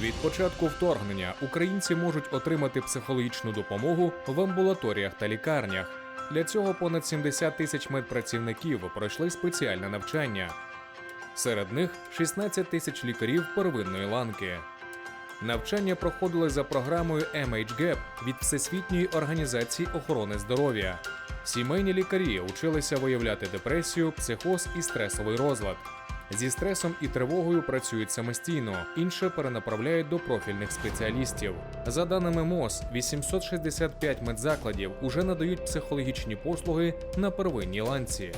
Від початку вторгнення українці можуть отримати психологічну допомогу в амбулаторіях та лікарнях. Для цього понад 70 тисяч медпрацівників пройшли спеціальне навчання. Серед них 16 тисяч лікарів первинної ланки. Навчання проходили за програмою MHGAP від Всесвітньої організації охорони здоров'я. Сімейні лікарі училися виявляти депресію, психоз і стресовий розлад. Зі стресом і тривогою працюють самостійно, інше перенаправляють до профільних спеціалістів. За даними МОЗ, 865 медзакладів уже надають психологічні послуги на первинній ланці.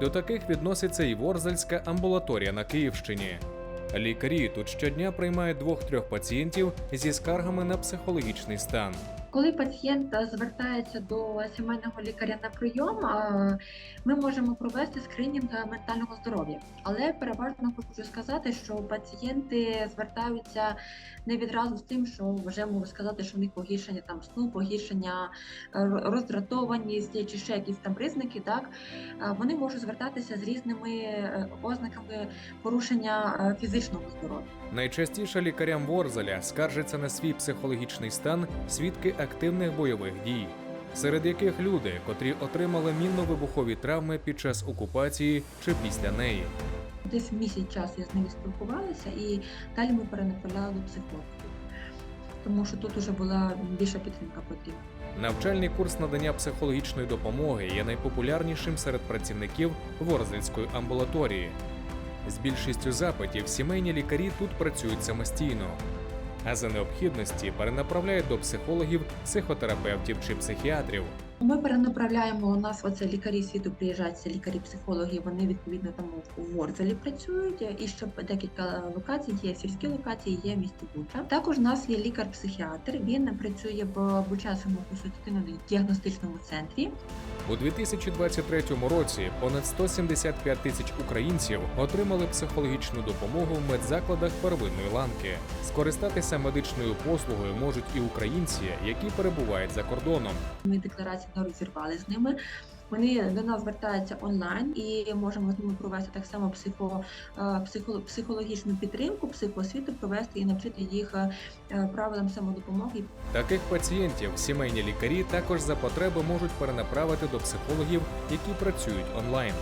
До таких відноситься і Ворзельська амбулаторія на Київщині. Лікарі тут щодня приймають двох-трьох пацієнтів зі скаргами на психологічний стан. Коли пацієнт е, звертається до сімейного лікаря на прийом, е, ми можемо провести скринінг ментального здоров'я. Але переважно хочу сказати, що пацієнти звертаються не відразу з тим, що вже можу сказати, що в них погіршення там сну, погіршення е, роздратованість чи ще якісь там признаки. Так Е, вони можуть звертатися з різними е, ознаками порушення е, фізичного здоров'я. Найчастіше лікарям Ворзеля скаржаться на свій психологічний стан свідки активних бойових дій, серед яких люди, котрі отримали мінно-вибухові травми під час окупації чи після неї. Десь місяць часу я з ними спілкувалася, і далі ми перенаправляли до психологів, тому що тут вже була більша підтримка потрібна. Навчальний курс надання психологічної допомоги є найпопулярнішим серед працівників Ворзельської амбулаторії. З більшістю запитів сімейні лікарі тут працюють самостійно, а за необхідності перенаправляють до психологів, психотерапевтів чи психіатрів. Ми перенаправляємо у нас оце лікарі світу приїжджають, це лікарі-психологи. Вони відповідно там у Ворзелі працюють. І ще декілька локацій є сільські локації, є в місті Буча. Також у нас є лікар-психіатр. Він працює в Бучанському консультативно-діагностичному центрі. У 2023 році понад 175 тисяч українців отримали психологічну допомогу в медзакладах первинної ланки. Скористатися медичною послугою можуть і українці, які перебувають за кордоном. Ми декларації не розірвали з ними. Вони до нас звертаються онлайн і можемо з ними провести так само психо, е, психо- психологічну підтримку, психоосвіту провести і навчити їх е, правилам самодопомоги. Таких пацієнтів сімейні лікарі також за потреби можуть перенаправити до психологів, які працюють онлайн.